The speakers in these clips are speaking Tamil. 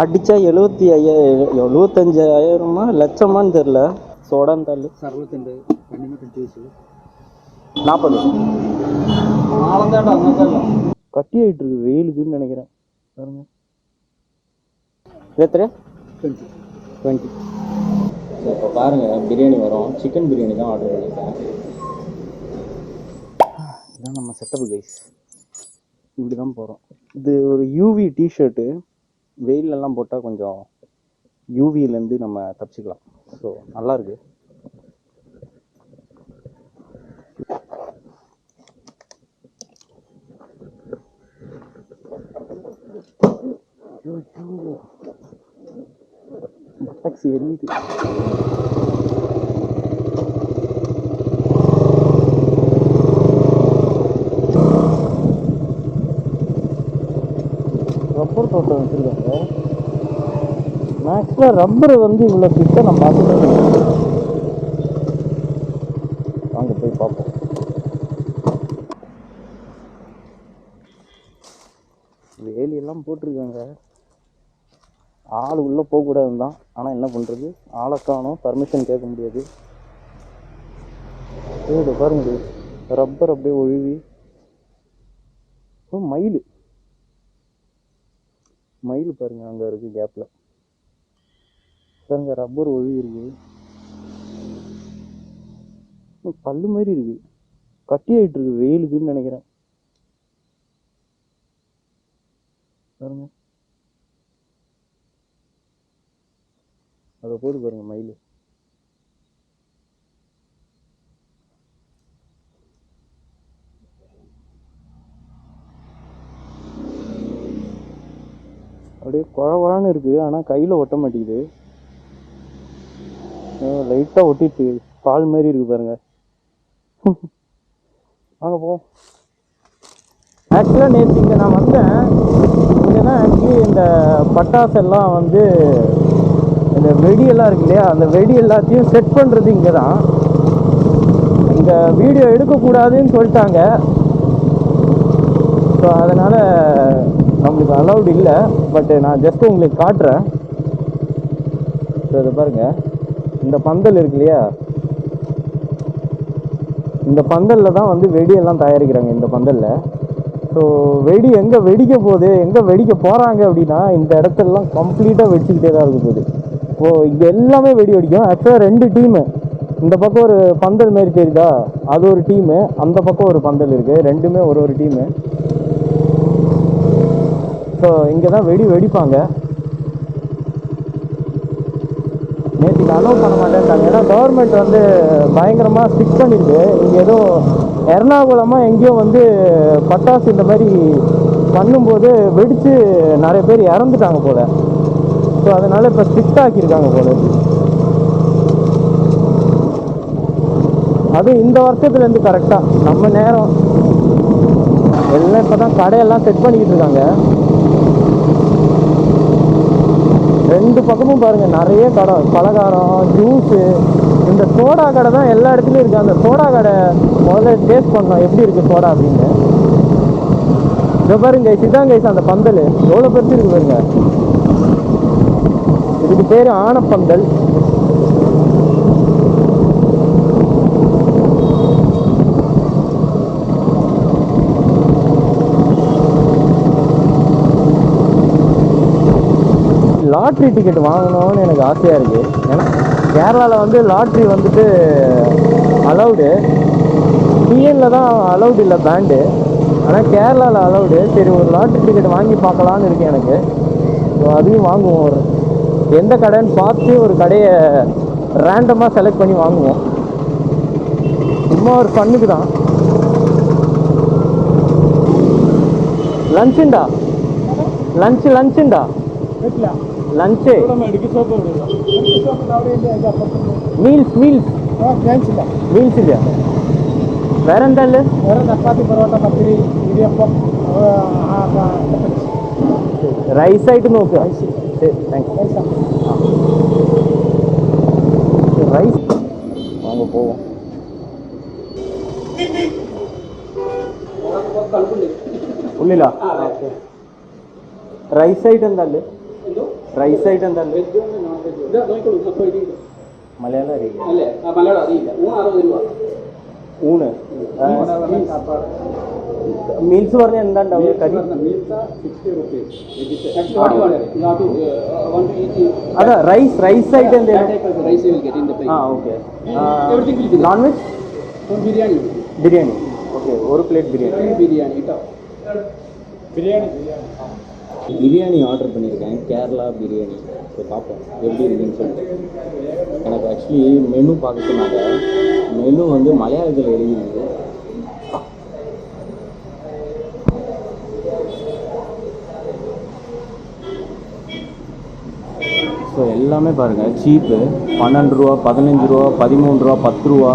அடித்தா எழுபத்தி ஐயாயிரம் எழுபத்தஞ்சாயிரமா லட்சமான்னு தெரில சோடான் தள்ளு. அறுபத்தெண்டு ரெண்டுமே கட்டி வச்சு. நாற்பது கட்டி ஆகிட்டு இருக்கு வெயிலுக்குன்னு நினைக்கிறேன். பாருங்க. எத்தனை? டுவெண்ட்டி. டுவெண்ட்டி. ஸோ இப்போ பாருங்கள் பிரியாணி வரும். சிக்கன் பிரியாணி தான் ஆர்டர் பண்ணியிருக்கேன். இதான் நம்ம செட்டப் கைஸ் இப்படி தான் போகிறோம் இது ஒரு யூவி டிஷர்ட்டு வெயிலெல்லாம் போட்டால் கொஞ்சம் யூவிலேருந்து நம்ம தப்பிச்சுக்கலாம். ஸோ நல்லாயிருக்கு டாக்ஸி எரியுது ரப்பர் தோட்டம் வச்சுருக்காங்க. மேக்ஸில் ரப்பர் வந்து இவ்வளோ கிட்ட நான் பார்த்துட்டு வாங்க போய் பார்ப்போம். வேலியெல்லாம் போட்டிருக்காங்க. ஆள் உள்ளே போகக்கூடாதுன்னு தான் ஆனால் என்ன பண்ணுறது ஆளை காணும். பர்மிஷன் கேட்க முடியாது. இதை பாருங்க. ரப்பர் அப்படியே ஒழுவி மயில். மயில் பாருங்க அங்கே இருக்கு கேப்பில் பாருங்க ரப்பர் ஒழுவி இருக்கு. பல்லு மாதிரி இருக்கு. கட்டி ஆகிட்டு இருக்கு வெயிலுக்குன்னு நினைக்கிறேன். பாருங்க. அதை போட்டு பாருங்க மயில் அப்படியே குழவழன்னு இருக்குது ஆனால் கையில் ஒட்ட மாட்டேங்குது. லைட்டாக ஒட்டிட்டு பால் மாதிரி இருக்கு பாருங்க. வாங்க போ ஆக்சுவலாக நேற்று இங்கே நான் வந்தேன். இங்கேனா ஆக்சுவலி இந்த பட்டாசு எல்லாம் வந்து இந்த வெடியெல்லாம் இருக்கு இல்லையா அந்த வெடி எல்லாத்தையும் செட் பண்ணுறது இங்கே தான் இங்கே வீடியோ எடுக்கக்கூடாதுன்னு சொல்லிட்டாங்க. ஸோ அதனால் நம்மளுக்கு அலௌட் இல்லை பட்டு நான் ஜஸ்ட் உங்களுக்கு காட்டுறேன். ஸோ இதை பாருங்கள் இந்த பந்தல் இருக்கு இல்லையா? இந்த பந்தலில் தான் வந்து வெடியெல்லாம் தயாரிக்கிறாங்க இந்த பந்தலில். ஸோ வெடி எங்கே வெடிக்க போகுது எங்கே வெடிக்க போகிறாங்க அப்படின்னா இந்த இடத்தெல்லாம் கம்ப்ளீட்டாக வெடிச்சுக்கிட்டே தான் இருக்க போகுது. ஓ இங்கே எல்லாமே வெடி வெடிக்கும். ஆக்சுவலாக ரெண்டு டீமு இந்த பக்கம் ஒரு பந்தல் மாரி தெரியுதா? அது ஒரு டீமு அந்த பக்கம் ஒரு பந்தல் இருக்குது ரெண்டுமே ஒரு ஒரு டீமு ஸோ இங்கே தான் வெடி வெடிப்பாங்க. நேற்றுக்கு அலோவ் பண்ண மாட்டேன்ட்டாங்க. ஏன்னா கவர்மெண்ட் வந்து பயங்கரமாக ஸ்டிக் பண்ணிடுது இங்கே ஏதோ எர்ணாகுளமாக எங்கேயோ வந்து பட்டாசு இந்த மாதிரி பண்ணும்போது வெடித்து நிறைய பேர் இறந்துட்டாங்க போல். ஸோ அதனால இப்போ ஸ்ட்ரிக்ட் ஆக்கியிருக்காங்க போல். அதுவும் இந்த வருஷத்துலேருந்து கரெக்டாக நம்ம நேரம். எல்லாம் இப்போ தான் கடையெல்லாம் செட் பண்ணிக்கிட்டு இருக்காங்க. ரெண்டு பக்கமும் பாருங்கள் நிறைய கடை. பலகாரம் ஜூஸு இந்த சோடா கடை தான் எல்லா இடத்துலையும் இருக்குது அந்த சோடா கடை முதல்ல டேஸ்ட் பண்ணோம் எப்படி இருக்குது சோடா அப்படின்னு? இதை பாருங்க இதுதான் கைஸ் அந்த பந்தல். எவ்வளோ பெருசு இருக்கு பாருங்க. இதுக்கு பேர் ஆனப்பந்தல். லாட்ரி டிக்கெட் வாங்கணும்னு எனக்கு ஆசையாக இருக்குது ஏன்னா கேரளாவில் வந்து லாட்ரி வந்துட்டு அலௌடு டிஎனில் தான் அலௌடு இல்லை பேண்டு ஆனால் கேரளாவில் அலௌடு சரி ஒரு லாட்ரி டிக்கெட் வாங்கி பார்க்கலான்னு இருக்குது எனக்கு. ஸோ அதையும் வாங்குவோம். ஒரு எந்த கடைன்னு பார்த்து ஒரு கடையை ரேண்டமாக செலக்ட் பண்ணி வாங்குவோம். சும்மா ஒரு ஃபன்னுக்கு தான். லஞ்சுண்டா லஞ்சு லஞ்சுண்டா ലഞ്ച് മീൽസ് മീൽസ് മീൽസ് ഇല്ല? വേറെ എന്താ വേറെ ചപ്പാത്തി പൊറോട്ട പത്തിരി ഇടിയപ്പം റൈസ് ആയിട്ട് നോക്കുക റൈസ് നമുക്ക് പോവാം ഉള്ളിലാ? റൈസ് ആയിട്ട് എന്താ റൈസ് ആയിട്ട് എന്താണ് വെജ് ഉണ്ട് മലയാളം അറിയില്ല അല്ലേ ഊണ് മീൽസ് പറഞ്ഞാൽ എന്താ ഉണ്ടാവുക റൈസ് റൈസ് ആയിട്ട് എന്തെങ്കിലും okay non veg biryani biryani okay ഒരു പ്ലേറ്റ് ബിരിയാണി ബിരിയാണി ബിരിയാണി ബിരിയാണി பிரியாணி ஆர்டர் பண்ணியிருக்கேன். கேரளா பிரியாணி. ஸோ பார்ப்போம். எப்படி இருக்குன்னு சொல்லிட்டு. எனக்கு ஆக்சுவலி மெனு பார்க்க சொன்னாங்க. மெனு வந்து மலையாளத்தில் எழுதிருக்கு ஸோ எல்லாமே பாருங்கள் சீப்பு பன்னெண்டு ரூபா பதினஞ்சு ரூபா பதிமூணு ரூபா பத்து ரூபா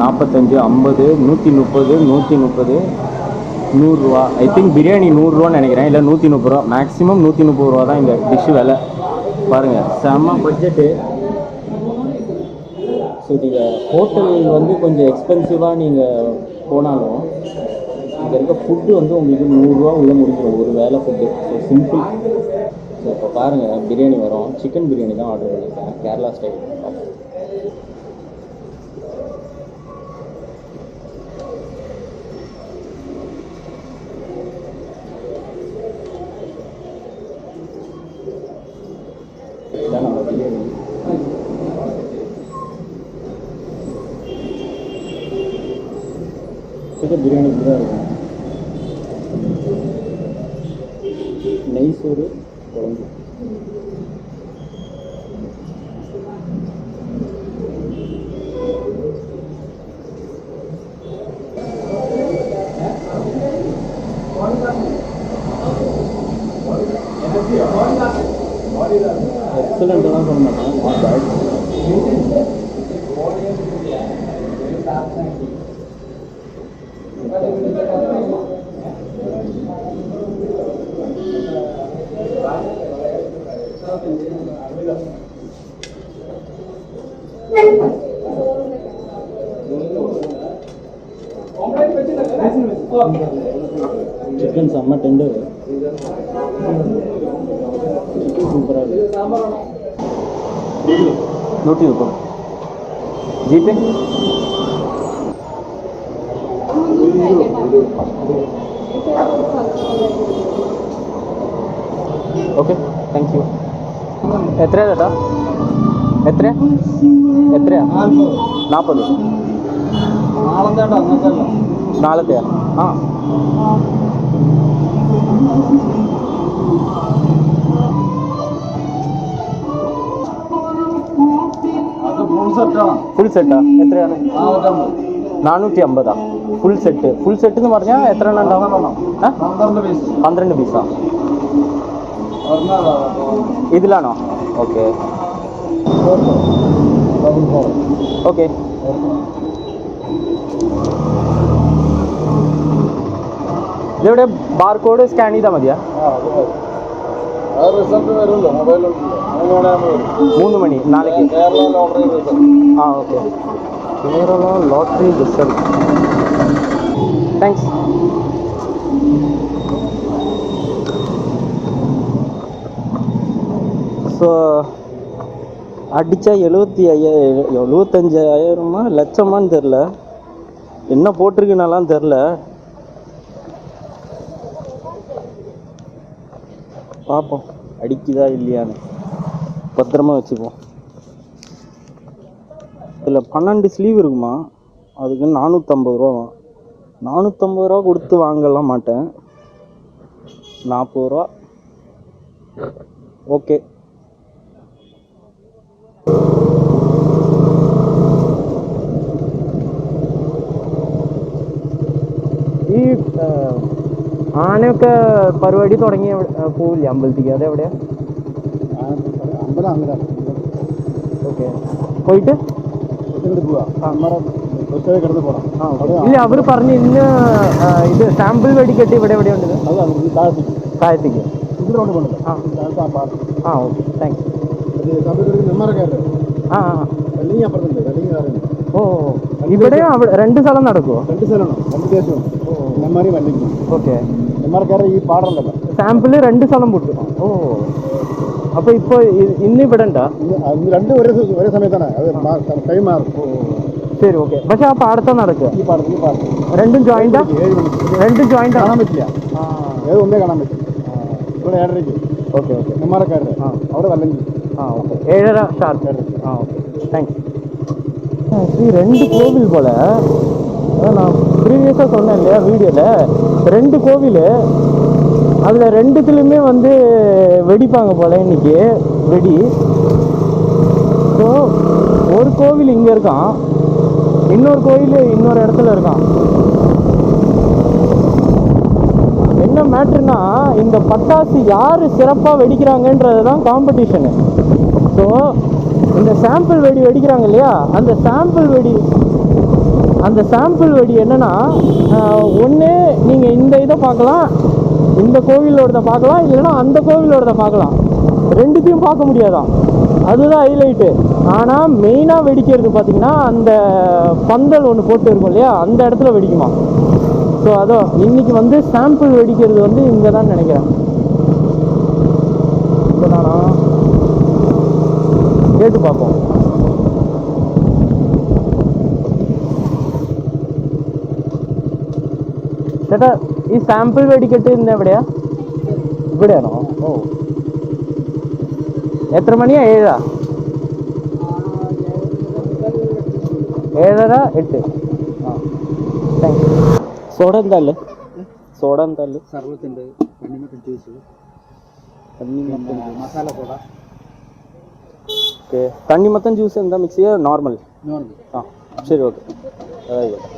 நாற்பத்தஞ்சு ஐம்பது நூற்றி முப்பது நூற்றி முப்பது நூறுரூவா. ஐ திங்க் பிரியாணி நூறுரூவான்னு நினைக்கிறேன். இல்லை நூற்றி முப்பது ரூபா. மேக்ஸிமம் நூற்றி முப்பது ரூபா தான் இந்த டிஷ்ஷு விலை. பாருங்கள் செம்ம பட்ஜெட்டு ஸோ நீங்கள் ஹோட்டல் வந்து கொஞ்சம் எக்ஸ்பென்சிவாக நீங்கள் போனாலும் இங்கே இருக்க ஃபுட்டு வந்து உங்களுக்கு நூறுரூவா உள்ளே முடிஞ்சிடும். ஒரு வேலை ஃபுட்டு ஸோ சிம்பிள் ஸோ இப்போ பாருங்கள் பிரியாணி வரும். சிக்கன் பிரியாணி தான் ஆர்டர் பண்ணியிருக்கேன். கேரளா ஸ்டைல் இதான் நம்ம பிரியாணி சிக்கன் பிரியாணி இப்படி தான் இருக்கும் நெய் சோறு குழம்பு எக்ஸலண்ட்லாம் சொல்ல மாட்டேன் நாட் பேட் சிக்கன் செம்ம നൂറ്റി മുപ്പത് G Pay okay thank you എത്രയാ ചേട്ടാ? എത്ര എത്രയാ? നാൽപ്പത് നാളത്തെയാ? ആ. ഫുൾ സെറ്റാ എത്രയാണ്? നാനൂറ്റി അമ്പതാ ഫുൾ സെറ്റ് ഫുൾ സെറ്റ് എന്ന് പറഞ്ഞാൽ എത്ര എണ്ണം ഉണ്ടാവും? പന്ത്രണ്ട് പീസാ ഇതിലാണോ? ഓക്കെ ഓക്കെ ഇതെവിടെ? ബാർകോഡ് സ്കാൻ ചെയ്താൽ മതിയാ? റിസൾട്ട് വരുമല്ലോ മൊബൈലുണ്ടല്ലോ மூணு மணி நாளைக்கு. ஆ okay. Kerala lottery result thanks so அடித்தா எழுபத்தி ஐயாயிரம் எழுபத்தஞ்சாயிரமா லட்சமான்னு தெரில என்ன போட்டிருக்குனாலாம் தெரில பார்ப்போம் அடிக்குதா இல்லையான்னு. பத்திரமா வச்சுப்போம் இதில் பன்னெண்டு ஸ்லீவ் இருக்குமா அதுக்கு நானூற்றம்பது ரூபா நானூற்றம்பது ரூபா கொடுத்து வாங்கலாம் மாட்டேன் நாற்பது ரூபா ஓகே ഈ ആ, ആനയൊക്കെ പരിപാടി തുടങ്ങി പോവില്ല അമ്പലത്തേക്ക് അതെവിടെയാ ഓക്കെ. പോയിട്ട്? ഇല്ല അവർ പറഞ്ഞു ഇന്ന് ഇത് സാമ്പിൾ വെടിക്കെട്ട് ഇവിടെ എവിടെ ഉണ്ട് താഴത്തേക്ക്. ആ. ഓക്കെ. താങ്ക്സ് ആ ആ ഓ ഇവിടെ രണ്ട് സ്ഥലം നടക്കുമോ രണ്ട് സ്ഥലമാണ് ഓക്കെ. ഈ സാമ്പിൾ രണ്ട് സ്ഥലം പൊട്ടും. ഓ. അപ്പോൾ ഇപ്പോൾ ഇന്നിവിടണ്ട അത് രണ്ടും ഒരേ ദിവസം- ഒരേ സമയത്താണ് അത് ടൈം മാറും ശരി ഓക്കെ പക്ഷെ ആ പാടത്താ നടക്കുക ഈ പാടത്ത് ഈ പാടത്ത് രണ്ടും ജോയിന്റാ ഏഴ് മണിക്ക് രണ്ടും ജോയിന്റ് കാണാൻ ആണ് പറ്റില്ല ഏത് ഒന്നേ കാണാൻ പറ്റും ഇവിടെ ഏഴരയ്ക്ക് ഓക്കെ ഓക്കെ നെമ്മാറക്കാരുടെ ആ. അവിടെ വല്ലെങ്കിൽ ஆ ஓகே ஏழரை ஷார்ப் ஆ ஓகே தேங்க்ஸ் இது ரெண்டு கோவில் போல் அதான் நான் ப்ரீவியஸாக சொன்னேன் இல்லையா வீடியோவில் ரெண்டு கோவில் அதில் ரெண்டுத்துலையுமே வந்து வெடிப்பாங்க போல் இன்னைக்கு. வெடி. ஸோ ஒரு கோவில் இங்கே இருக்கான். இன்னொரு கோவில் இன்னொரு இடத்துல இருக்கான். என்ன மேட்ருனா இந்த பட்டாசு யார் சிறப்பாக வெடிக்கிறாங்கன்றது தான் காம்படிஷனு ஸோ இந்த சாம்பிள் வெடி வெடிக்கிறாங்க இல்லையா? அந்த சாம்பிள் வெடி அந்த சாம்பிள் வெடி என்னன்னா ஒன்று நீங்கள் இந்த இதை பார்க்கலாம். இந்த கோவிலோடத பார்க்கலாம் இல்லைன்னா அந்த கோவிலோடத பார்க்கலாம். ரெண்டுத்தையும் பார்க்க முடியாதான். அதுதான் ஹைலைட்டு ஆனால் மெயினாக வெடிக்கிறது பார்த்திங்கன்னா அந்த பந்தல் ஒன்று போட்டு இருக்கும் இல்லையா? அந்த இடத்துல வெடிக்குமா? ஸோ அதோ இன்றைக்கி வந்து சாம்பிள் வெடிக்கிறது வந்து இங்கே தான் நினைக்கிறேன் கேட்டு பார்ப்போம். கேட்டா ഈ സാമ്പിൾ വെടിക്കെട്ട് ഇന്ന് എവിടെയാ? ഇവിടെയാണോ? ഓ. എത്ര മണിയാ? ഏഴാ? ഏഴര എട്ട്. ആ. താങ്ക് യു സോഡ എന്താല്ലേ? സോഡ എന്താല്ലേ? സർവത്തുണ്ട് കണ്ണിമത്തൻ ജ്യൂസ് മസാല സോഡ. ഓക്കെ തണ്ണിമത്തൻ ജ്യൂസ് എന്താ മിക്സ് ചെയ്യുക നോർമൽ നോർമൽ ആ ശരി ഓക്കെ അതായിക്കോട്ടെ.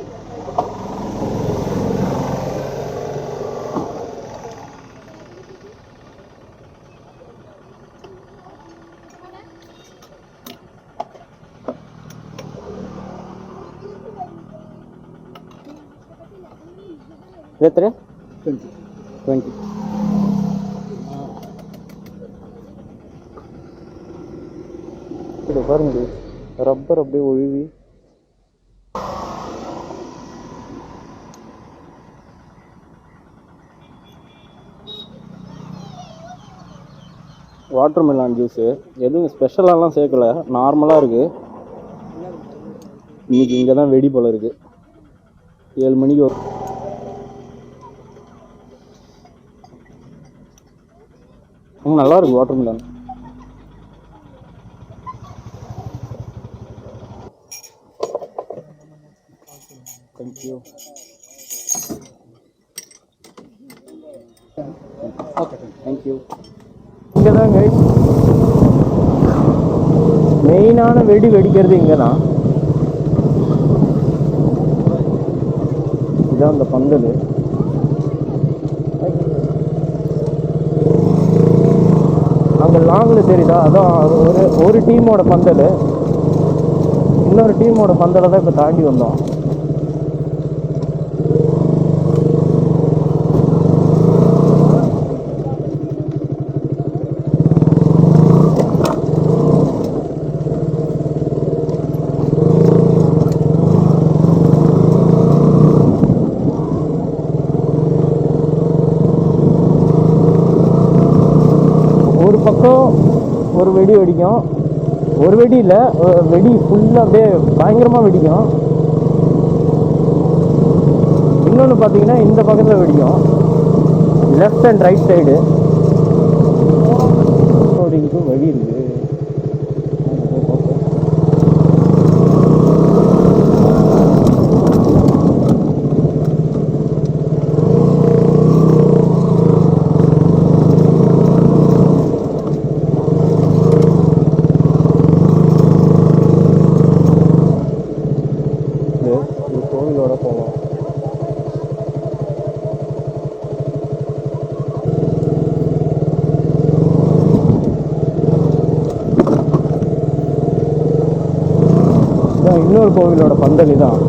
ರೇತ್ರಿ ಟ್ವೆಂಟಿ ಟ್ವೆಂಟಿ இது பாருங்க. ரப்பர் அப்படியே ஒழுவி வாட்டர் மெலான் ஜூஸு எதுவும் ஸ்பெஷலாலாம் சேர்க்கல. நார்மலாக இருக்குது இன்றைக்கி இங்கே தான் வெடி போல் இருக்குது ஏழு மணிக்கு நல்லா இருக்கு water melon thank you okay thank you இங்கே தான் மெயினான வெடி வெடிக்கிறது இங்கே தான் இதான் அந்த பந்தல். அங்கே தெரியுதா அதான் ஒரு ஒரு டீமோட பந்தல். இன்னொரு டீமோட பந்தலை தான் இப்போ தாண்டி வந்தோம் ஒரு பக்கம் ஒரு வெடி வெடிக்கும். ஒரு வெடி இல்லை வெடி ஃபுல்லாக அப்படியே பயங்கரமாக வெடிக்கும். இன்னொன்று பார்த்தீங்கன்னா இந்த பக்கத்தில் வெடிக்கும். லெஃப்ட் அண்ட் ரைட் சைடு இங்கும் வழி இருக்கு இது இது கோவிலோட போகலாம் இதான் இன்னொரு கோவிலோட பந்தல் தான்